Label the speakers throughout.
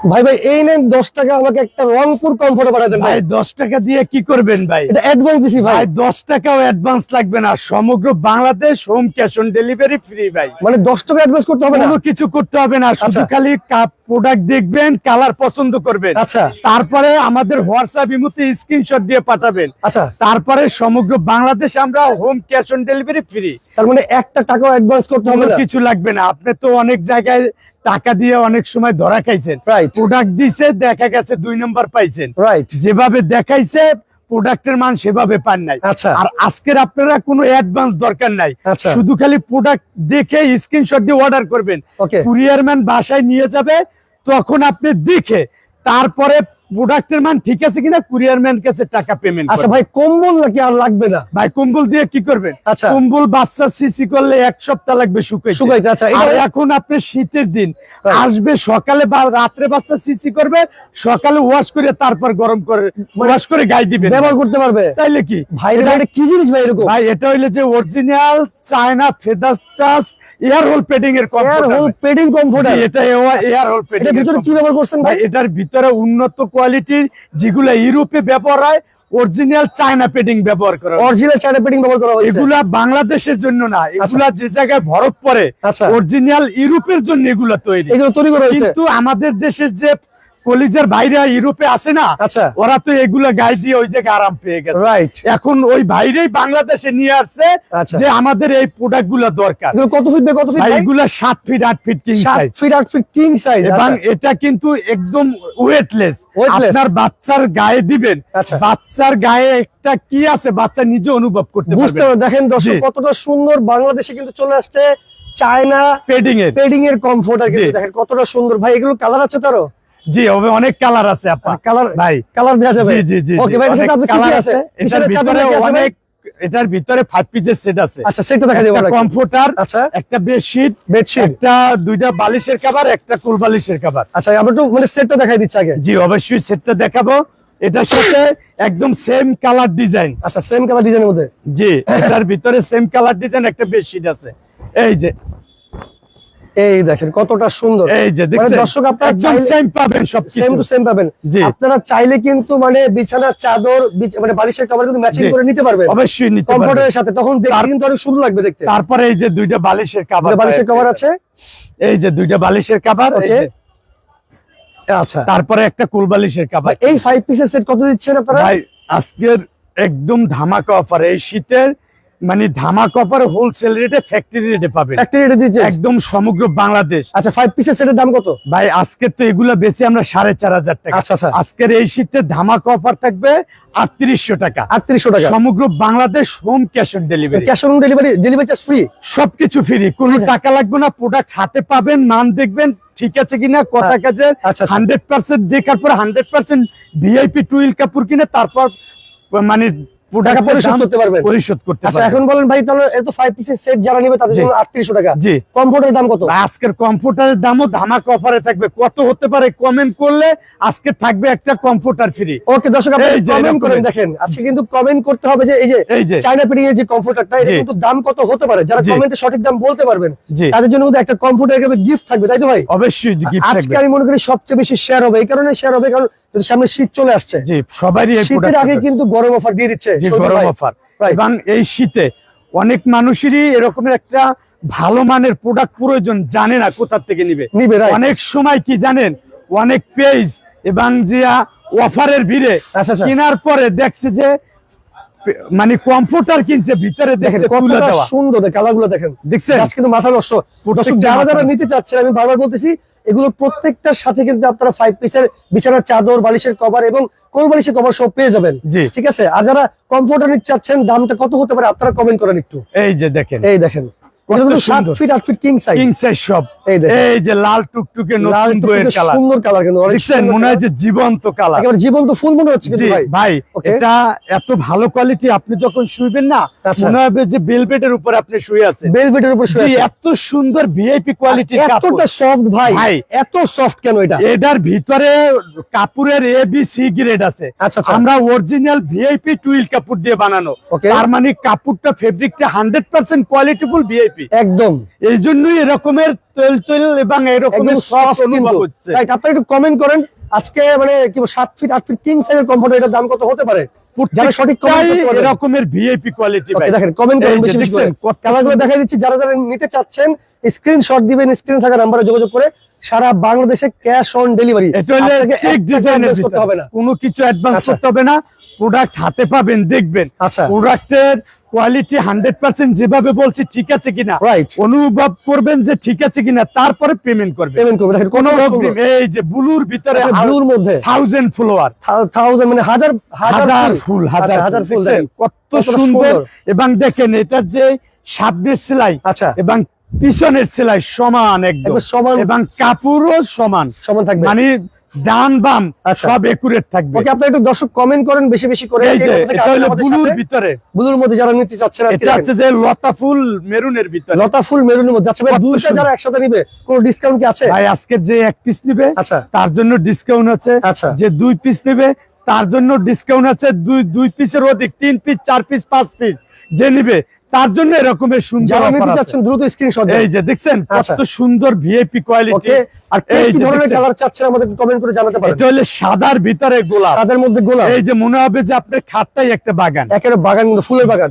Speaker 1: ভাই ভাই এই নেন দশ টাকা আমাকে একটা রংপুর কমফোর্টে পাঠাই দেন ভাই।
Speaker 2: দশ টাকা দিয়ে কি করবেন ভাই?
Speaker 1: এটা অ্যাডভান্স দিছি ভাই।
Speaker 2: দশ টাকাও অ্যাডভান্স লাগবে না। সমগ্র Bangladesh home cash on delivery free ভাই।
Speaker 1: মানে দশ টাকা অ্যাডভান্স করতে হবে না?
Speaker 2: কিছু করতে হবে না শুধু
Speaker 1: আচ্ছা।
Speaker 2: খালি কাপ প্রোডাক্ট দেখবেন কালার পছন্দ করবেন।
Speaker 1: আচ্ছা।
Speaker 2: তারপরে আমাদের হোয়াটসঅ্যাপ ইমুতে স্ক্রিনশট দিয়ে পাঠাবেন।
Speaker 1: আচ্ছা।
Speaker 2: তারপরে সমগ্র বাংলাদেশ আমরা home cash on delivery free
Speaker 1: তার মানে একটা টাকাও অ্যাডভান্স করতে হবে না?
Speaker 2: কিছু লাগবে না। আপনি তো অনেক জায়গায় টাকা দিয়ে অনেক সময় ধরা খাইছেন। প্রোডাক্ট দিছে দেখা গেছে দুই নম্বর পাইছেন।
Speaker 1: রাইট
Speaker 2: যেভাবে দেখাইছে প্রোডাক্টের মান সেভাবে পান নাই।
Speaker 1: আচ্ছা।
Speaker 2: আর আজকের আপনারা কোনো অ্যাডভান্স দরকার নাই।
Speaker 1: আচ্ছা।
Speaker 2: শুধু খালি প্রোডাক্ট দেখে স্ক্রিনশট দিয়ে অর্ডার করবেন। কুরিয়ার ম্যান বাসায় নিয়ে যাবে তখন আপনি দেখে তারপরে প্রোডাক্টের মান ঠিক আছে কিনা কুরিয়ার ম্যান কাছে টাকা পেমেন্ট
Speaker 1: আচ্ছা ভাই কম্বল নাকি আর লাগবে না?
Speaker 2: ভাই কম্বল দিয়ে কি করবেন?
Speaker 1: আচ্ছা।
Speaker 2: কম্বল বাচ্চা সিসি করলে এক সপ্তাহ লাগবে শুকাইতে।
Speaker 1: শুকাইতে আচ্ছা
Speaker 2: আর এখন আপনি শীতের দিন আসবে সকালে বা রাত্রে বাচ্চা সিসি করবে সকালে ওয়াশ করে তারপর গরম করে ওয়াশ করে গায়ে দিবেন।
Speaker 1: ব্যবহার করতে পারবে?
Speaker 2: তাইলে কি?
Speaker 1: ভাই
Speaker 2: এটা-
Speaker 1: কি জিনিস ভাই এরকম?
Speaker 2: ভাই এটা হইলে যে original China feather touch air hole padding এর
Speaker 1: এয়ার হোল পেডিং কমফোর্টার
Speaker 2: এটা এয়ার হোল পেডিং
Speaker 1: এটা ভিতরে কি ব্যবহার করছেন
Speaker 2: ভাই এটার ভিতরে উন্নত কোয়ালিটির যেগুলো ইউরোপে ব্যবহার হয় অরিজিনাল চায়না পেডিং ব্যবহার করা
Speaker 1: অরিজিনাল চায়না পেডিং ব্যবহার করা
Speaker 2: এগুলা বাংলাদেশের জন্য না এগুলা যে জায়গায় ভরত পরে
Speaker 1: আচ্ছা।
Speaker 2: অরিজিনাল ইউরোপের জন্য এগুলা তৈরি।
Speaker 1: এগুলো তৈরি করা
Speaker 2: কিন্তু আমাদের দেশের যে কলিজার বাইরে ইউরোপে আছে না
Speaker 1: আচ্ছা।
Speaker 2: ওরা তো এগুলা গায়ে দিয়ে ওই জায়গায় আরাম পেয়ে গেছে।
Speaker 1: রাইট
Speaker 2: এখন ওই বাইরেই বাংলাদেশে নিয়ে আসছে
Speaker 1: আচ্ছা।
Speaker 2: যে আমাদের এই প্রোডাক্টগুলা দরকার
Speaker 1: কত ফিট কত ফিট
Speaker 2: এগুলা সাত ফিট আট ফিট কিং সাইজ
Speaker 1: ফিট আট ফিট কিং সাইজ
Speaker 2: এবং এটা কিন্তু একদম ওয়েটলেস আপনার বাচ্চার গায়ে দিবেন।
Speaker 1: আচ্ছা।
Speaker 2: বাচ্চার গায়ে একটা কি আছে বাচ্চা নিজে অনুভব করতে
Speaker 1: বুঝতে দেখেন দর্শক কতটা সুন্দর বাংলাদেশে কিন্তু চলে আসছে চায়না
Speaker 2: পেডিং এর
Speaker 1: পেডিং এর কমফোর্টার কিন্তু দেখেন কতটা সুন্দর। ভাই এগুলো কালার আছে তারও
Speaker 2: জি হবে অনেক কালার আছে আপা।
Speaker 1: কালার
Speaker 2: ভাই।
Speaker 1: কালার দেওয়া যাবে?
Speaker 2: জি জি জি
Speaker 1: ওকে ভাই সেটা আপনি কি
Speaker 2: colour
Speaker 1: কি আছে?
Speaker 2: এটার ভিতরে? অনেক এটার ভিতরে ফাইভ পিসের সেট আছে।
Speaker 1: আচ্ছা সেটা দেখা যাবে
Speaker 2: একটা কমফোর্টার
Speaker 1: আচ্ছা।
Speaker 2: একটা বেডশিট
Speaker 1: বেডশিট
Speaker 2: একটা দুইটা বালিশের কভার একটা কুল বালিশের কভার
Speaker 1: আচ্ছা আমরা একটু মানে সেটটা দেখাই দিচ্ছি আগে।
Speaker 2: জি অবশ্যই সেটটা দেখাবো। এটার সাথে একদম সেম কালার ডিজাইন
Speaker 1: আচ্ছা সেম কালার ডিজাইনের মধ্যে।
Speaker 2: জি এটার ভিতরে সেম কালার ডিজাইন একটা বেডশিট আছে। এই যে
Speaker 1: এই দেখেন কতটা সুন্দর।
Speaker 2: এই যে
Speaker 1: মানে দর্শক আপনারা চাইলে
Speaker 2: সেম পাবেন
Speaker 1: সেম টু সেম পাবেন। আপনারা চাইলে কিন্তু মানে বিছানার চাদর মানে বালিশের কভার কিন্তু ম্যাচিং করে নিতে পারবেন।
Speaker 2: অবশ্যই নিতে পারবেন।
Speaker 1: কমফোর্টারের সাথে। তখন দেখতে কিন্তু অনেক সুন্দর লাগবে দেখতে।
Speaker 2: তারপরে এই যে দুইটা বালিশের কভার
Speaker 1: বালিশের কভার আছে।
Speaker 2: এই যে দুইটা বালিশের কভার
Speaker 1: Okay. আচ্ছা।
Speaker 2: তারপরে একটা কুল বালিশের কভার
Speaker 1: এই ফাইভ পিসের সেট কত দিচ্ছেন আপনারা?
Speaker 2: ভাই আজকের একদম ধামাকা অফার এই শীতের মানে ধামা অফার হোলসেল রেটে ফ্যাক্টরি রেটে পাবেন।
Speaker 1: ফ্যাক্টরি রেটে দিচ্ছে
Speaker 2: একদম সমগ্র বাংলাদেশ।
Speaker 1: আচ্ছা ফাইভ পিসের সেটের দাম কত?
Speaker 2: ভাই আজকে তো এগুলা বেশি আমরা সাড়ে চার হাজার টাকা।
Speaker 1: আচ্ছা আচ্ছা।
Speaker 2: আজকের এই শীতে ধামা অফার থাকবে আটত্রিশশো টাকা।
Speaker 1: আটত্রিশশো টাকা।
Speaker 2: সমগ্র Bangladesh home cash on delivery
Speaker 1: cash on delivery delivery charge free
Speaker 2: সবকিছু ফ্রি কোনো টাকা লাগবে না প্রোডাক্ট হাতে পাবেন মান দেখবেন ঠিক আছে কিনা কথা
Speaker 1: আচ্ছা আচ্ছা।
Speaker 2: হান্ড্রেড পার্সেন্ট দেখার পর হান্ড্রেড পার্সেন্ট ভিআইপি টুইল কাপড় কিনে তারপর মানে
Speaker 1: টাকা পরিশোধ করতে পারবেন।
Speaker 2: পরিশোধ করতে
Speaker 1: আচ্ছা এখন বলেন ভাই তাহলে এত পিসের সেট যারা নেবে তাদের জন্য আটত্রিশশো টাকা।
Speaker 2: জি।
Speaker 1: কমফোর্টের দাম কত?
Speaker 2: আজকের কম্পিউটারের দামও ধামাকা অফারে থাকবে। কত হতে পারে কমেন্ট করলে আজকে থাকবে একটা কম্পিউটার ফ্রি
Speaker 1: ওকে দর্শক আপনি কমেন্ট করেন দেখেন আজকে কিন্তু কমেন্ট করতে হবে যে এই যে
Speaker 2: এই যে।
Speaker 1: পেডিং এর যে কমফোর্টারটা এটা কিন্তু দাম কত হতে পারে? যারা কমেন্টে সঠিক দাম বলতে পারবেন তাদের জন্য কিন্তু একটা কমফোর্টার গিফট থাকবে তাই তো ভাই?
Speaker 2: অবশ্যই গিফট
Speaker 1: আজকে আমি মনে করি সবচেয়ে বেশি শেয়ার হবে এই কারণে শেয়ার হবে কারণ সামনে শীত চলে আসছে।
Speaker 2: জি সবারই
Speaker 1: শীতের আগে কিন্তু গরম অফার দিয়ে দিচ্ছে।
Speaker 2: জি, গরম অফার এবং এই শীতে অনেক মানুষেরই এরকমের একটা ভালো মানের প্রোডাক্ট প্রয়োজন জানে না কোথা থেকে নিবে।
Speaker 1: নিবে
Speaker 2: অনেক সময় কি জানেন? অনেক পেজ এবং যে অফারের ভিড়ে
Speaker 1: আচ্ছা আচ্ছা।
Speaker 2: কেনার পরে দেখছে যে মানে কম্পিউটার কিনছে ভিতরে
Speaker 1: দেখেন সুন্দর কালারগুলো দেখেন।
Speaker 2: দেখছেন?
Speaker 1: কিন্তু মাথা নষ্ট। যারা যারা নিতে চাচ্ছেন আমি বারবার বলতেছি এগুলো প্রত্যেকটার সাথে কিন্তু আপনারা ফাইভ পিসের বিছানার চাদর বালিশের কভার এবং কোন বালিশের কভার সব পেয়ে যাবেন। ঠিক আছে? আর যারা কমফোর্টার চাচ্ছেন দামটা কত হতে পারে আপনারা কমেন্ট করেন একটু।
Speaker 2: এই যে দেখেন।
Speaker 1: এই দেখেন।
Speaker 2: কত
Speaker 1: এটা কিন্তু সাত
Speaker 2: সুন্দর।
Speaker 1: Feet feet king size
Speaker 2: king size সব।
Speaker 1: এই
Speaker 2: যে লাল টুকটুকে নতুন কালার।
Speaker 1: সুন্দর কালার কিন্তু অনেক
Speaker 2: দেখছেন
Speaker 1: সুন্দর
Speaker 2: মনে হয় যে জীবন্ত কালার।
Speaker 1: একেবারে জীবন্ত ফুল মনে হচ্ছে কিন্তু ভাই।
Speaker 2: ভাই এটা এত ভালো কোয়ালিটি আপনি যখন শুইবেন না
Speaker 1: আচ্ছা।
Speaker 2: মনে হবে যে বেলভেটের উপর আপনি শুয়ে আছেন।
Speaker 1: বেলভেটের উপর শুয়ে
Speaker 2: এত সুন্দর ভিআইপি কোয়ালিটি
Speaker 1: এতটা সফট ভাই। এত সফট কেন এটা?
Speaker 2: এটার ভিতরে কাপুরের এ বি সি গ্রেড আছে।
Speaker 1: আচ্ছা আচ্ছা।
Speaker 2: আমরা অরিজিনাল ভিআইপি টুইল কাপড় দিয়ে বানানো। তার মানে কাপড়টা ফেব্রিকটা hundred percent qualityful VIP VIP
Speaker 1: একদম।
Speaker 2: এই জন্যই এরকমের তেল তেল এবং এরকমের সফট অনুভব হচ্ছে।
Speaker 1: আপনারা একটু কমেন্ট করেন আজকে মানে কি সাত ফিট আট ফিট কিং সাইজের কমফোর্ট এটার দাম কত হতে পারে? যারা সঠিক comment
Speaker 2: প্রত্যেকটাই
Speaker 1: করতে পারবে।
Speaker 2: এরকমের ভিআইপি কোয়ালিটি
Speaker 1: দেখেন কমেন্ট করেন বেশি বেশি করে। কালারগুলো দিচ্ছি যারা যারা নিতে চাচ্ছেন স্ক্রিনশট দিবেন স্ক্রিনে থাকা নাম্বারে যোগাযোগ করে। সারা বাংলাদেশে ক্যাশ অন ডেলিভারি
Speaker 2: এটা হলে চেক ডিজাইনের
Speaker 1: করতে হবে না।
Speaker 2: কোনো কিছু অ্যাডভান্স
Speaker 1: আচ্ছা।
Speaker 2: করতে হবে না। প্রোডাক্ট হাতে পাবেন দেখবেন।
Speaker 1: আচ্ছা।
Speaker 2: প্রোডাক্টের কোয়ালিটি হান্ড্রেড পার্সেন্ট যেভাবে বলছি ঠিক আছে কিনা? অনুভব করবেন যে ঠিক আছে কিনা তারপরে পেমেন্ট করবেন।
Speaker 1: পেমেন্ট
Speaker 2: কোনো এই যে ব্লুর ভিতরে
Speaker 1: ব্লুর মধ্যে।
Speaker 2: থাউজেন্ড ফ্লোয়ার
Speaker 1: থাউজেন্ড মানে হাজার
Speaker 2: হাজার ফুল। হাজার
Speaker 1: আচ্ছা, হাজার ফুল
Speaker 2: কত সুন্দর।
Speaker 1: সুন্দর।
Speaker 2: এবং দেখেন এটার যে সামনের সেলাই
Speaker 1: আচ্ছা।
Speaker 2: এবং পিছনের সেলাই সমান একদম
Speaker 1: সমান।
Speaker 2: এবং কাপড়ও সমান।
Speaker 1: সমান থাকবে।
Speaker 2: মানে ডান বাম
Speaker 1: আচ্ছা।
Speaker 2: সব একুরেট থাকবে।
Speaker 1: ওকে আপনি একটু দর্শক কমেন্ট করেন বেশি বেশি করে।
Speaker 2: এটা হলো ব্লুর ভিতরে।
Speaker 1: ব্লুর মধ্যে যারা নিতে চাচ্ছেন আর
Speaker 2: এটা হচ্ছে যে লতা ফুল মেরুনের ভিতরে।
Speaker 1: লতা ফুল মেরুনের মধ্যে। আচ্ছা ভাই দুইটা যারা একসাথে নিবে কোনো ডিসকাউন্ট কি আছে?
Speaker 2: ভাই আজকের যে এক পিস নিবে
Speaker 1: আচ্ছা।
Speaker 2: তার জন্য ডিসকাউন্ট আছে।
Speaker 1: আচ্ছা।
Speaker 2: যে দুই পিস নেবে তার জন্য ডিসকাউন্ট আছে দুই দুই পিসের অধিক তিন পিস চার পিস পাঁচ পিস যে নিবে তার জন্য এরকমের সুন্দর
Speaker 1: নিতে চাচ্ছেন দ্রুত স্ক্রিনশট
Speaker 2: এই যে দেখছেন
Speaker 1: আচ্ছা।
Speaker 2: কত সুন্দর ভিআইপি কোয়ালিটি
Speaker 1: আর
Speaker 2: এই
Speaker 1: কি ধরনের। কালার চাচ্ছেন আমাদের কমেন্ট করে জানাতে পারেন।
Speaker 2: এটা হলো সাদার ভিতরে গোলাপ।
Speaker 1: সাদার মধ্যে গোলাপ।
Speaker 2: এই যে মনে হবে যে আপনার খাটটাই একটা বাগান।
Speaker 1: একেবারে বাগান ফুলের বাগান।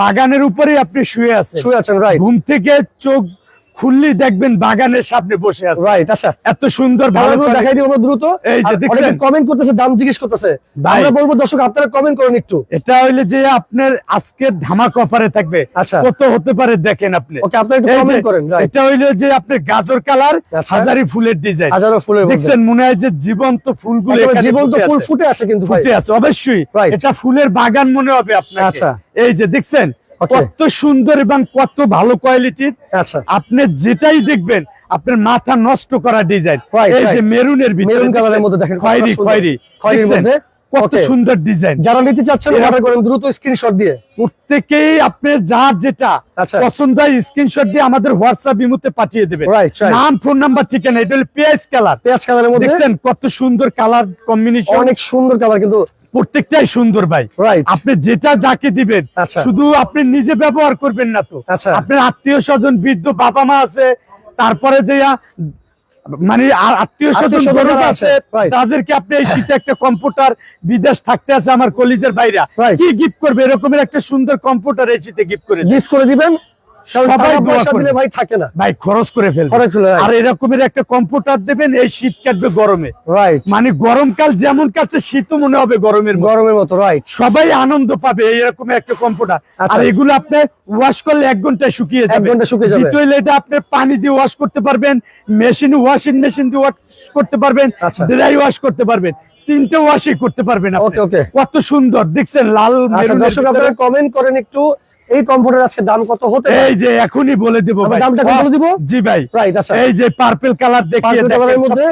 Speaker 2: বাগানের উপরেই আপনি শুয়ে আছেন।
Speaker 1: শুয়ে আছেন রাইট
Speaker 2: ঘুম থেকে চোখ খুললি দেখবেন বাগানের সামনে বসে আছে।
Speaker 1: রাইট আচ্ছা।
Speaker 2: এত সুন্দর ভালো
Speaker 1: দেখাই দিব দ্রুত।
Speaker 2: এই যে দেখছেন?
Speaker 1: কমেন্ট করতেছে দাম জিজ্ঞেস করতেছে। আমরা বলব দর্শক আপনারা কমেন্ট করেন একটু।
Speaker 2: এটা হইলে যে আপনার আজকে ধামাক অফারে থাকবে।
Speaker 1: আচ্ছা।
Speaker 2: কত হতে পারে দেখেন আপনি।
Speaker 1: ওকে আপনারা একটু কমেন্ট করেন রাইট
Speaker 2: এটা হইলে যে আপনার গাজর কালার
Speaker 1: আচ্ছা।
Speaker 2: হাজারি ফুলের ডিজাইন
Speaker 1: হাজারো ফুলের
Speaker 2: দেখছেন মনে হয় যে জীবন্ত ফুলগুলো এখানে
Speaker 1: জীবন্ত ফুল ফুটে আছে কিন্তু
Speaker 2: ফুটে আছে অবশ্যই. এটা ফুলের বাগান মনে হবে আপনার
Speaker 1: আচ্ছা।
Speaker 2: এই যে দেখছেন. কত সুন্দর এবং কত ভালো কোয়ালিটির
Speaker 1: আচ্ছা।
Speaker 2: আপনি যেটাই দেখবেন আপনার মাথা নষ্ট করা ডিজাইন এই যে মেরুনের ভিতরে
Speaker 1: মেরুন কালারের মধ্যে দেখেন
Speaker 2: খয়েরি। খয়েরি।
Speaker 1: খয়েরির মধ্যে
Speaker 2: কত সুন্দর ডিজাইন
Speaker 1: যারা নিতে চাচ্ছেন অর্ডার করেন দ্রুত স্ক্রিনশট দিয়ে।
Speaker 2: প্রত্যেকেই আপনার যার যেটা
Speaker 1: আচ্ছা।
Speaker 2: পছন্দ হয় স্ক্রিনশট দিয়ে আমাদের হোয়াটসঅ্যাপ ইমোতে পাঠিয়ে
Speaker 1: রাইট
Speaker 2: নাম ফোন নাম্বার ঠিকানা এটা হলো পেঁয়াজ কালার।
Speaker 1: পেঁয়াজ কালারের মধ্যে?
Speaker 2: দেখছেন কত সুন্দর কালার কম্বিনেশন
Speaker 1: অনেক সুন্দর কালার কিন্তু
Speaker 2: প্রত্যেকটাই সুন্দর ভাই। আপনি যেটা যাকে দিবেন
Speaker 1: আচ্ছা।
Speaker 2: শুধু আপনি নিজে ব্যবহার করবেন না তো।
Speaker 1: আচ্ছা।
Speaker 2: আপনার আত্মীয় স্বজন বৃদ্ধ বাবা মা আছে তারপরে যে মানে আত্মীয় স্বজন আছে তাদেরকে আপনি এই শীতে একটা কম্পিউটার বিদেশ থাকতে আছে আমার কলিজের বাইরে. কি গিফট করবে এরকমের একটা সুন্দর কম্পিউটার এই শীতে গিফট করে।
Speaker 1: গিফট করে দিবেন
Speaker 2: সবাই দোয়া
Speaker 1: পয়সা ভাই থাকে না।
Speaker 2: ভাই খরচ করে ফেলবে। আর এরকমের একটা কম্পিউটার দেবেন এই শীত কাটবে গরমে।
Speaker 1: রাইট
Speaker 2: মানে গরমকাল যেমন কাছে শীতও মনে হবে গরমের
Speaker 1: গরমের মতো রাইট
Speaker 2: সবাই আনন্দ পাবে এরকম একটা কম্পিউটার
Speaker 1: আচ্ছা।
Speaker 2: আর এগুলো আপনি ওয়াশ করলে এক ঘন্টায় শুকিয়ে
Speaker 1: এক ঘণ্টা শুকিয়ে যাবে।
Speaker 2: দ্বিতীয় এটা আপনি পানি দিয়ে ওয়াশ করতে পারবেন মেশিন ওয়াশিং মেশিন দিয়ে ওয়াশ করতে পারবেন
Speaker 1: আচ্ছা।
Speaker 2: ড্রাই ওয়াশ করতে পারবেন। তিনটে ওয়াশই করতে পারবেন
Speaker 1: ওকে ওকে
Speaker 2: কত সুন্দর দেখছেন লাল
Speaker 1: আচ্ছা দর্শক আপনারা কমেন্ট করেন একটু এই কম্পিউটার আজকে দাম কত হতে
Speaker 2: এই যে এখনই বলে দেবো ভাই।
Speaker 1: দামটা বলে দিব?
Speaker 2: জি ভাই।
Speaker 1: রাইট আচ্ছা।
Speaker 2: এই যে পার্পল কালার দেখিয়ে
Speaker 1: এর
Speaker 2: দেখেন
Speaker 1: মধ্যে?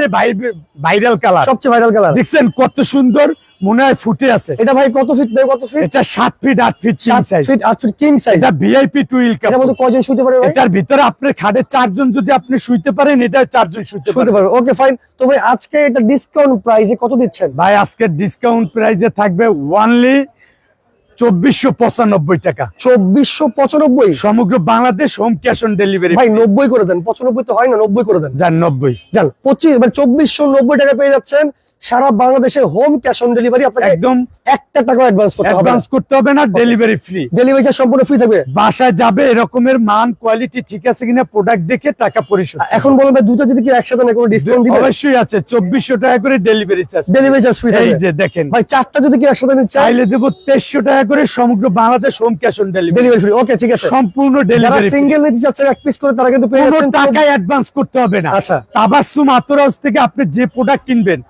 Speaker 2: ভাইরাল কালার
Speaker 1: সবচেয়ে ভাইরাল কালার
Speaker 2: দেখছেন কত সুন্দর মনে হয় ফুটে আছে।
Speaker 1: এটা ভাই কত ফিট বাই কত ফিট
Speaker 2: এটা সাত ফিট আট ফিট
Speaker 1: সাত
Speaker 2: সাইজ
Speaker 1: ফিট আট ফিট কিং সাইজ
Speaker 2: এটা ভিআইপি টুইল
Speaker 1: এটার মধ্যে কয়জন শুতে পারে ভাই?
Speaker 2: এটার ভিতরে আপনি খাটে চারজন যদি আপনি শুইতে পারেন এটা চারজন
Speaker 1: শুতে
Speaker 2: পারেন।
Speaker 1: পারবে। ওকে ফাইন তো ভাই আজকে এটা ডিসকাউন্ট প্রাইসে কত দিচ্ছেন?
Speaker 2: ভাই আজকের ডিসকাউন্ট প্রাইসে থাকবে ওয়ানলি চব্বিশশো পঁচানব্বই টাকা।
Speaker 1: চব্বিশশো পঁচানব্বই?
Speaker 2: সমগ্র Bangladesh home cash on delivery
Speaker 1: ভাই নব্বই করে দেন। পঁচানব্বই তো হয় না নব্বই করে দেন।
Speaker 2: যান নব্বই।
Speaker 1: যান পঁচিশ মানে চব্বিশশো নব্বই টাকা পেয়ে যাচ্ছেন। সারা বাংলাদেশে হোম ক্যাশ অন ডেলিভারি আপনাকে
Speaker 2: একদম
Speaker 1: একটা টাকা অ্যাডভান্স করতে হবে
Speaker 2: অ্যাডভান্স করতে হবে না ডেলিভারি ফ্রি
Speaker 1: ডেলিভারি চার্জ সম্পূর্ণ ফ্রি থাকবে।
Speaker 2: বাসায় যাবে এরকমের মান কোয়ালিটি ঠিক আছে কিনা প্রোডাক্ট দেখে টাকা পরিশোধ
Speaker 1: এখন বলুন দুটো যদি কি একসাথে না কোনো ডিসকাউন্ট দিবে?
Speaker 2: অবশ্যই আছে চব্বিশশো টাকা করে delivery charge
Speaker 1: delivery charge free
Speaker 2: এই যে দেখেন।
Speaker 1: ভাই চারটা যদি কি একসাথে নিতে চাই
Speaker 2: চাইলে দেবো তেইশশো টাকা করে সমগ্র Bangladesh home cash on delivery
Speaker 1: delivery free okay ঠিক আছে।
Speaker 2: সম্পূর্ণ ডেলিভারি যারা
Speaker 1: সিঙ্গেল নিতে চাচ্ছেন এক পিস করে তারা কিন্তু পেয়ে যাচ্ছেন
Speaker 2: টাকায় অ্যাডভান্স করতে হবে না।
Speaker 1: আচ্ছা।
Speaker 2: তাবাসুম আতর হাউস থেকে আপনি যে প্রোডাক্ট কিনবেন.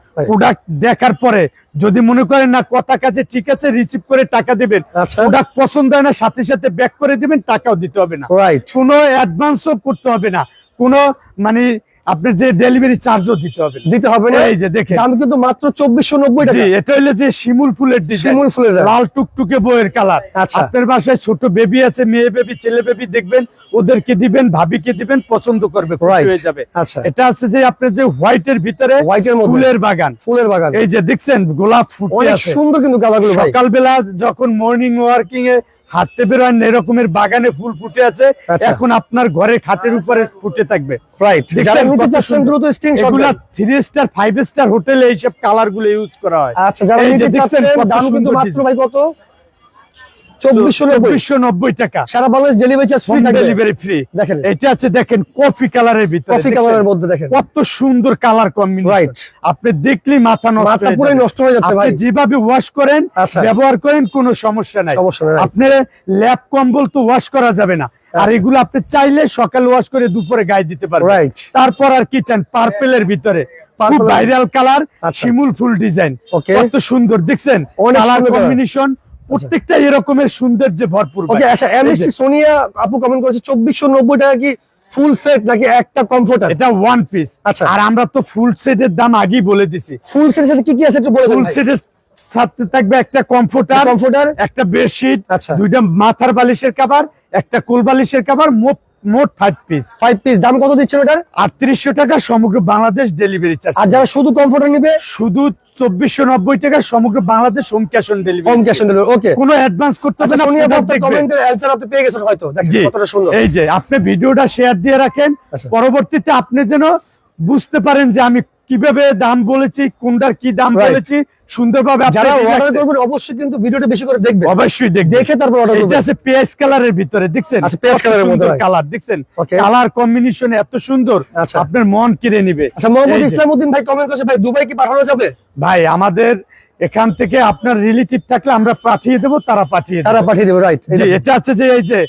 Speaker 2: প্রোডাক্ট দেখার পরে যদি মনে করেন না কথা কাছে ঠিক আছে রিসিভ করে টাকা দিবেন।
Speaker 1: আচ্ছা।
Speaker 2: প্রোডাক্ট পছন্দ হয় না সাথে সাথে ব্যাক করে দিবেন টাকাও দিতে হবে না। কোনো অ্যাডভান্সও করতে হবে না। কোনো মানে আপনার যে ডেলিভারি চার্জও দিতে হবে
Speaker 1: দিতে হবে না।
Speaker 2: এই যে দেখেন।
Speaker 1: দাম কিন্তু মাত্র চব্বিশশো নব্বই
Speaker 2: জি
Speaker 1: টাকা।
Speaker 2: এটা হইলে যে শিমুল ফুলের ডিজাইন
Speaker 1: শিমুল ফুলের
Speaker 2: লাল টুকটুকে বইয়ের কালার।
Speaker 1: আচ্ছা।
Speaker 2: আপনার বাসায় ছোট বেবি আছে মেয়ে বেবি ছেলে বেবি দেখবেন ওদেরকে দিবেন ভাবিকে দিবেন পছন্দ করবে খুশি হয়ে যাবে।
Speaker 1: আচ্ছা।
Speaker 2: এটা আছে যে আপনার যে হোয়াইটের ভিতরে
Speaker 1: হোয়াইটের মধ্যে।
Speaker 2: ফুলের বাগান।
Speaker 1: ফুলের বাগান।
Speaker 2: এই যে দেখছেন গোলাপ ফুটে
Speaker 1: অনেক সুন্দর কিন্তু গালাগুলো ভাই।
Speaker 2: সকালবেলা যখন মর্নিং ওয়ার্কিং এ হাঁটতে বেরোয় না, এরকমের বাগানে ফুল ফুটে আছে।
Speaker 1: আচ্ছা।
Speaker 2: এখন আপনার ঘরে খাটের উপরে ফুটে থাকবে।
Speaker 1: Right
Speaker 2: three star five star হোটেলে এইসব কালারগুলো ইউজ করা হয়।
Speaker 1: আচ্ছা যারা নিতে চাচ্ছেন দাম কিন্তু মাত্র ভাই কত?
Speaker 2: টাকা।
Speaker 1: সারা Bangladesh delivery charge free
Speaker 2: delivery free
Speaker 1: দেখেন।
Speaker 2: এটা আছে দেখেন কফি কালারের ভিতরে।
Speaker 1: কফি কালারের মধ্যে দেখেন।
Speaker 2: কত সুন্দর কালার কম্বিনেশন
Speaker 1: রাইট
Speaker 2: আপনি দেখলেই মাথা নষ্ট
Speaker 1: মাথা
Speaker 2: হয়ে।
Speaker 1: নষ্ট হয়ে যাচ্ছে ভাই।
Speaker 2: যেভাবে ওয়াশ করেন
Speaker 1: আচ্ছা।
Speaker 2: ব্যবহার করেন কোনো সমস্যা নাই। আপনি ল্যাপ কম্বল তো ওয়াশ করা যাবে না। আর
Speaker 1: আচ্ছা।
Speaker 2: এগুলো আপনি চাইলে সকাল ওয়াশ করে দুপুরে গায়ে দিতে পারবেন। তারপর আর কি চান? পার্পেলের ভিতরে। ভাইরাল কালার
Speaker 1: আচ্ছা।
Speaker 2: শিমুল ফুল ডিজাইন কত সুন্দর দেখছেন? কালার কম্বিনেশন প্রত্যেকটা এরকমের সৌন্দর্যে ভরপুর
Speaker 1: ওকে আচ্ছা এমএসটি সোনিয়া আপু কমেন্ট করেছে চব্বিশশো নব্বই টাকা কি ফুল সেট নাকি একটা কমফোর্টার
Speaker 2: এটা ওয়ান পিস
Speaker 1: আচ্ছা।
Speaker 2: আর আমরা তো ফুল সেটের দাম আগেই বলে দিছি।
Speaker 1: ফুল সেটের সাথে কি কি আছে একটু বলে দেন
Speaker 2: ফুল সেটের সাথে থাকবে একটা কমফোর্টার
Speaker 1: কমফোর্টার
Speaker 2: একটা বেডশিট
Speaker 1: আচ্ছা।
Speaker 2: দুইটা মাথার বালিশের কাবার একটা কোল বালিশের কাবার মোট মোট ফাইভ পিস
Speaker 1: ফাইভ পিস দাম কত দিচ্ছেন ওটার?
Speaker 2: আটত্রিশশো টাকা সমগ্র বাংলাদেশ ডেলিভারি চার্জ
Speaker 1: আর যারা শুধু কমফোর্টার নিবে?
Speaker 2: শুধু চব্বিশশো নব্বই টাকা সমগ্র Bangladesh home cash on delivery home
Speaker 1: cash on delivery okay
Speaker 2: কোনো অ্যাডভান্স করতে হবে
Speaker 1: আচ্ছা
Speaker 2: না
Speaker 1: কমেন্টের অ্যানসার আপনি পেয়ে গেছেন হয়তো। দেখেন কতটা সুন্দর।
Speaker 2: এই যে আপনি ভিডিওটা শেয়ার দিয়ে রাখেন
Speaker 1: আচ্ছা।
Speaker 2: পরবর্তীতে আপনি যেন বুঝতে পারেন যে আমি কীভাবে দাম বলেছি কোনটার কি দাম বলেছি সুন্দরভাবে
Speaker 1: যারা অর্ডার করবেন অবশ্যই কিন্তু ভিডিওটা বেশি করে দেখবেন।
Speaker 2: অবশ্যই দেখবেন।
Speaker 1: দেখে তারপর অর্ডার
Speaker 2: এটা আছে পেঁয়াজ কালারের ভিতরে দেখছেন?
Speaker 1: আচ্ছা, পেঁয়াজ কালারের মধ্যে,
Speaker 2: কালার দেখছেন? কালার কম্বিনেশন এত সুন্দর
Speaker 1: আচ্ছা।
Speaker 2: আপনার মন কিনে নিবে।
Speaker 1: আচ্ছা মোহাম্মদ
Speaker 2: এই যে।
Speaker 1: ইসলাম উদ্দিন ভাই কমেন্ট করেছে ভাই দুবাই কি পাঠানো যাবে?
Speaker 2: ভাই আমাদের এখান থেকে আপনার রিলেটিভ থাকলে আমরা পাঠিয়ে দেব তারা পাঠিয়ে
Speaker 1: তারা পাঠিয়ে দেবে রাইট
Speaker 2: এটা আছে যে এই যে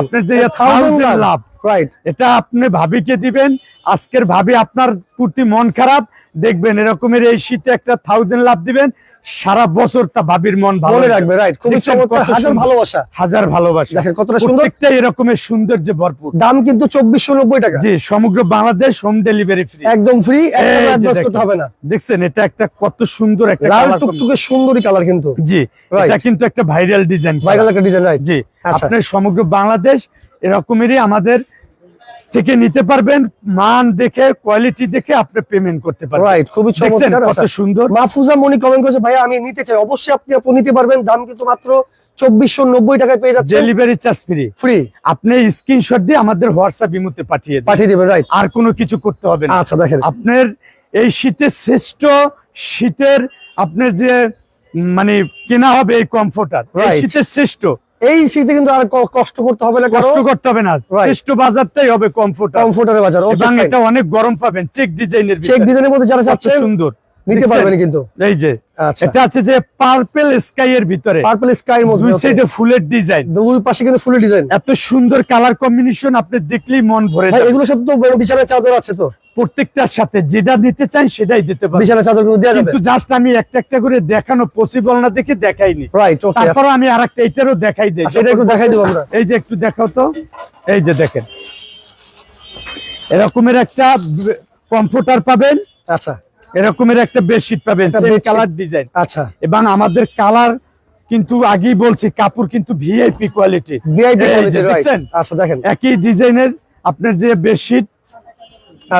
Speaker 2: আপনার যে থাউজেন্ড।
Speaker 1: লাভ রাইট
Speaker 2: এটা আপনি ভাবিকে দিবেন আজকের ভাবি আপনার প্রতি মন খারাপ দেখবেন এরকমের এই শীতে একটা থাউজেন্ড লাভ দিবেন। সারা বছর তা ভাবির মন ভালো
Speaker 1: রাখবে রাইট খুবই চমৎকার হাজার ভালোবাসা।
Speaker 2: হাজার ভালোবাসা।
Speaker 1: দেখেন কতটা সুন্দর।
Speaker 2: প্রত্যেকটা এরকমের সৌন্দর্যে ভরপুর।
Speaker 1: দাম কিন্তু চব্বিশশো নব্বই টাকা।
Speaker 2: জি সমগ্র বাংলাদেশ হোম ডেলিভারি ফ্রি
Speaker 1: একদম ফ্রি অ্যাডভান্স করতে হবে না।
Speaker 2: দেখছেন এটা একটা কত সুন্দর একটা
Speaker 1: লাল টুকটুকে সুন্দরী কালার কিন্তু।
Speaker 2: জি এটা কিন্তু একটা ভাইরাল ডিজাইন
Speaker 1: ভাইরাল একটা ডিজাইন রাইট
Speaker 2: জি
Speaker 1: আচ্ছা।
Speaker 2: আপনার সমগ্র বাংলাদেশ এরকমেরই আমাদের থেকে নিতে পারবেন মান দেখে কোয়ালিটি দেখে আপনি পেমেন্ট করতে পারবেন।
Speaker 1: রাইট খুবই চমৎকার
Speaker 2: কত
Speaker 1: আচ্ছা।
Speaker 2: সুন্দর।
Speaker 1: মাহফুজা মনি কমেন্ট করেছে ভাইয়া আমি নিতে চাই। অবশ্যই আপনি আপনি নিতে পারবেন দাম কিন্তু মাত্র চব্বিশশো নব্বই টাকায় পেয়ে যাচ্ছে
Speaker 2: ডেলিভারি চার্জ ফ্রি
Speaker 1: ফ্রি
Speaker 2: আপনি স্ক্রিনশট দিয়ে আমাদের হোয়াটসঅ্যাপ ইমুতে পাঠিয়ে দেন।
Speaker 1: পাঠিয়ে দেবেন রাইট
Speaker 2: আর কোনো কিছু করতে হবে না।
Speaker 1: আচ্ছা দেখেন।
Speaker 2: আপনার এই শীতের শ্রেষ্ঠ শীতের আপনার যে মানে কেনা হবে এই কমফোর্টার
Speaker 1: Right.
Speaker 2: শীতের শ্রেষ্ঠ।
Speaker 1: এই শীতে কিন্তু আর কষ্ট করতে হবে না
Speaker 2: কষ্ট করতে হবে না। শ্রেষ্ঠ বাজারটাই হবে কমফোর্টার
Speaker 1: কমফোর্টারের বাজার
Speaker 2: এবং এটা অনেক গরম পাবেন চেক ডিজাইনের
Speaker 1: চেক ডিজাইনের মধ্যে যারা
Speaker 2: কত
Speaker 1: চাচ্ছেন
Speaker 2: সুন্দর।
Speaker 1: নিতে? পারবেন কিন্তু।
Speaker 2: এই যে
Speaker 1: আচ্ছা।
Speaker 2: এটা আছে যে পার্পল স্কাই এর ভিতরে।
Speaker 1: পার্পল স্কাই এর মধ্যে
Speaker 2: দুই সাইডে ফুলের ডিজাইন
Speaker 1: দুই পাশে কিন্তু ফুলের ডিজাইন
Speaker 2: এত সুন্দর কালার কম্বিনেশন আপনি দেখলেই মন ভরে
Speaker 1: ভাই এগুলো সাথে তো বড় বিছানার চাদর আছে তো।
Speaker 2: প্রত্যেকটার সাথে যেটা নিতে চান সেটাই দিতে
Speaker 1: চাদর কিন্তু দেওয়া যাবে
Speaker 2: কিন্তু জাস্ট আমি একটা একটা করে দেখানো পসিবল না দেখে দেখাইনি।
Speaker 1: রাইট ওকে
Speaker 2: তারপর আমি আর একটা এটারও দেখাই দিই।
Speaker 1: আচ্ছা একটু দেখাই দেবো আমরা।
Speaker 2: এই যে একটু দেখাও তো। এই যে দেখেন। এরকমের একটা কম্পিউটার পাবেন।
Speaker 1: আচ্ছা।
Speaker 2: এরকমের একটা বেডশিট পাবেন। কালার ডিজাইন
Speaker 1: আচ্ছা।
Speaker 2: এবং আমাদের কালার কিন্তু আগেই বলছি কাপড় কিন্তু ভিআইপি কোয়ালিটি
Speaker 1: ভিআইপি কোয়ালিটি আচ্ছা দেখেন।
Speaker 2: একই ডিজাইনের আপনার যে বেডশিট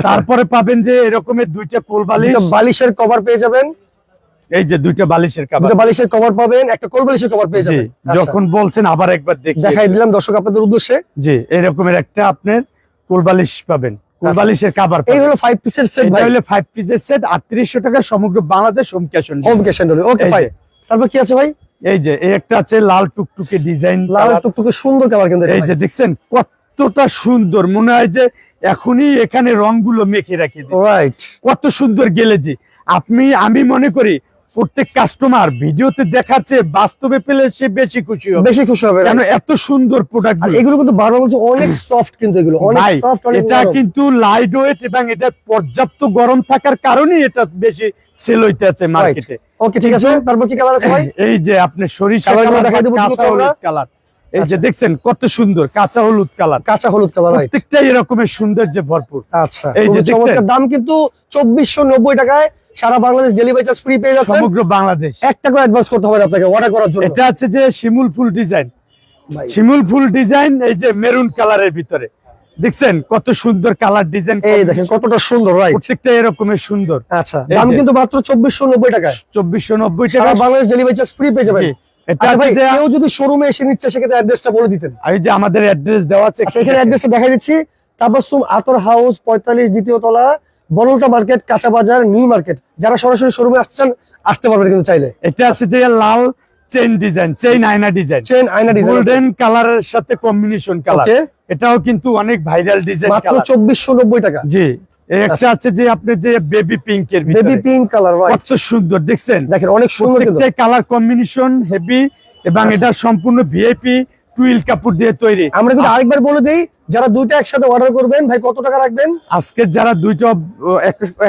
Speaker 2: তারপরে পাবেন যে এরকমের দুইটা কোল বালিশ।
Speaker 1: বালিশের কভার পেয়ে যাবেন।
Speaker 2: এই যে দুইটা বালিশের
Speaker 1: দুটো বালিশের কভার পাবেন একটা কোল বালিশের কভার পেয়ে যাবেন। আচ্ছা,
Speaker 2: যখন বলছেন আবার একবার দেখি
Speaker 1: দেখাই দিলাম দর্শক আপনাদের উদ্দেশ্যে।
Speaker 2: জি এরকমের একটা আপনার কোল বালিশ পাবেন।
Speaker 1: আচ্ছা।
Speaker 2: বালিশের
Speaker 1: এই হলো পিসের সেট ভাই।
Speaker 2: হলো ফাইভ পিসের সেট আটত্রিশশো টাকা সমগ্র Bangladesh home cash on
Speaker 1: home cash on okay
Speaker 2: যে।
Speaker 1: তারপর কি আছে ভাই?
Speaker 2: এই যে এই একটা আছে লাল টুকটুকে ডিজাইন
Speaker 1: লাল টুকটুকে সুন্দর কালার কিন্তু
Speaker 2: এই যে দেখছেন কতটা সুন্দর। মনে হয় যে এখনই এখানে রংগুলো মেখে রাখি
Speaker 1: রাইট
Speaker 2: কত সুন্দর গেলেজি আপনি আমি মনে করি প্রত্যেক কাস্টমার ভিডিওতে দেখাচ্ছে বাস্তবে পেলে সে বেশি খুশি হবে।
Speaker 1: বেশি খুশি হবে
Speaker 2: কেন এত সুন্দর প্রোডাক্ট
Speaker 1: এগুলো কিন্তু বারবার বলছে অনেক সফট কিন্তু এগুলো অনেক সফট
Speaker 2: এটা কিন্তু লাইট ওয়েট এবং এটা পর্যাপ্ত গরম থাকার কারণে এটা বেশি সেল হইতে আছে মার্কেটে
Speaker 1: ওকে ঠিক আছে তারপর কি কালার আছে ভাই?
Speaker 2: এই যে আপনি সরিষা কালার
Speaker 1: দেখাই দেবো
Speaker 2: কাঁচা কালার এই যে। দেখছেন কত সুন্দর কাঁচা হলুদ কালার।
Speaker 1: কাঁচা হলুদ কালার
Speaker 2: প্রত্যেকটাই এরকমের সৌন্দর্যে ভরপুর।
Speaker 1: আচ্ছা
Speaker 2: এই যে
Speaker 1: চমৎকার। দাম কিন্তু চব্বিশশো নব্বই টাকায় সারা বাংলাদেশ ডেলিভারি চার্জ ফ্রি পেয়ে যাচ্ছেন।
Speaker 2: সমগ্র বাংলাদেশ।
Speaker 1: এক টাকা অ্যাডভান্স করতে হবে আপনাকে অর্ডার করার জন্য।
Speaker 2: এটা আছে যে শিমুল ফুল ডিজাইন। শিমুল ফুল ডিজাইন এই যে মেরুন কালারের ভিতরে। দেখছেন কত সুন্দর কালার ডিজাইন।
Speaker 1: এই দেখেন কতটা সুন্দর রাইট
Speaker 2: প্রত্যেকটা এরকমের সুন্দর।
Speaker 1: আচ্ছা দাম কিন্তু মাত্র চব্বিশশো নব্বই টাকায়।
Speaker 2: চব্বিশশো নব্বই
Speaker 1: সারা
Speaker 2: টাকা
Speaker 1: বাংলাদেশ ডেলিভারি চার্জ ফ্রি পেয়ে যাবেন। আচ্ছা কেউ যদি শোরুমে এসে নিচ্ছে সেক্ষেত্রে অ্যাড্রেসটা বলে দিতেন।
Speaker 2: আর যে আমাদের অ্যাড্রেস দেওয়া আছে
Speaker 1: আচ্ছা অ্যাড্রেসটা দিচ্ছি। আতর হাউস পঁয়তাল্লিশ দ্বিতীয় তলা বনলতা মার্কেট কাঁচা বাজার নিউ মার্কেট। যারা সরাসরি শোরুমে আসতে চান আসতে পারবেন কিন্তু চাইলে।
Speaker 2: এটা আছে যে লাল চেন ডিজাইন চেইন আয়না ডিজাইন
Speaker 1: চেন আয়না ডিজাইন
Speaker 2: গোল্ডেন কালারের সাথে কম্বিনেশন কালার এটাও কিন্তু অনেক ভাইরাল ডিজাইন
Speaker 1: মাত্র টাকা।
Speaker 2: জি। একটা আছে যে আপনি যে বেবি পিঙ্কের
Speaker 1: বেবি
Speaker 2: ভিতরে।
Speaker 1: পিঙ্ক কালার
Speaker 2: কত সুন্দর দেখছেন?
Speaker 1: দেখেন অনেক সুন্দর
Speaker 2: কালার কম্বিনেশন হেভি এবং
Speaker 1: আচ্ছা।
Speaker 2: এটা সম্পূর্ণ ভিআইপি টুইল কাপড় দিয়ে তৈরি।
Speaker 1: আমরা কিন্তু আরেকবার বলে দেই যারা দুইটা একসাথে অর্ডার করবেন ভাই কত টাকা রাখবেন?
Speaker 2: আজকে যারা দুইটা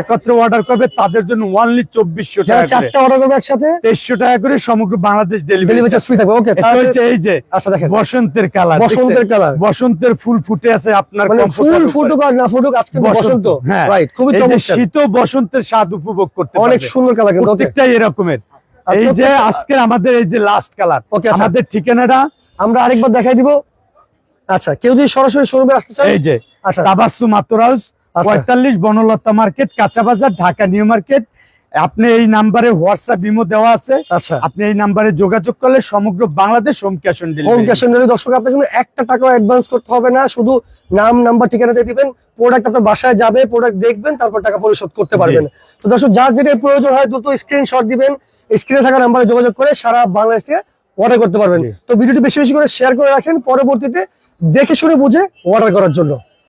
Speaker 2: একত্রে অর্ডার করবে তাদের জন্য ওয়ানলি চব্বিশশো টাকা
Speaker 1: চারটা অর্ডার করবে একসাথে?
Speaker 2: তেইশশো টাকা করে সমগ্র বাংলাদেশ ডেলিভারি
Speaker 1: চার্জ ফ্রি থাকবে। ওকে
Speaker 2: হচ্ছে এই যে
Speaker 1: আচ্ছা দেখেন।
Speaker 2: বসন্তের কালার
Speaker 1: বসন্তের কালার
Speaker 2: বসন্তের ফুল ফুটে আছে আপনার
Speaker 1: মানে ফুল। ফুটুক আর না ফুটুক আজকে বসন্ত
Speaker 2: হ্যাঁ।
Speaker 1: রাইট খুবই
Speaker 2: এই যে
Speaker 1: চমৎকার।
Speaker 2: শীত ও বসন্তের স্বাদ উপভোগ করতে
Speaker 1: অনেক সুন্দর কালার কিন্তু
Speaker 2: প্রত্যেকটাই এরকমের। এই যে আজকে আমাদের এই যে লাস্ট কালার
Speaker 1: ওকে আচ্ছা।
Speaker 2: আমাদের ঠিকানাটা
Speaker 1: আমরা আরেকবার দেখাই দিব। আচ্ছা কেউ যদি সরাসরি শোরুমে আসতে চান
Speaker 2: এই যে
Speaker 1: আচ্ছা।
Speaker 2: তাবাসু মাত্র হাউস
Speaker 1: আচ্ছা।
Speaker 2: পঁয়তাল্লিশ বনলতা মার্কেট কাঁচা বাজার ঢাকা নিউ মার্কেট। আপনি এই নাম্বারে হোয়াটসঅ্যাপ ইমো দেওয়া আছে।
Speaker 1: আচ্ছা।
Speaker 2: আপনি এই নাম্বারে যোগাযোগ করলে সমগ্র Bangladesh home cash on delivery home
Speaker 1: cash on delivery দর্শক আপনি কিন্তু একটা টাকাও অ্যাডভান্স করতে হবে না। শুধু নাম নাম্বার ঠিকানা দিয়ে দিবেন। প্রোডাক্ট আপনার বাসায় যাবে প্রোডাক্ট দেখবেন তারপর টাকা পরিশোধ করতে পারবেন। তো দর্শক যার যেটা প্রয়োজন হয় দ্রুত স্ক্রিনশট দিবেন। স্ক্রিনে থাকা নাম্বারে যোগাযোগ করে সারা বাংলাদেশ থেকে অর্ডার করতে পারবেন। তো ভিডিওটি বেশি বেশি করে শেয়ার করে রাখেন। পরবর্তীতে দেখে শুনে বুঝে অর্ডার করার জন্য।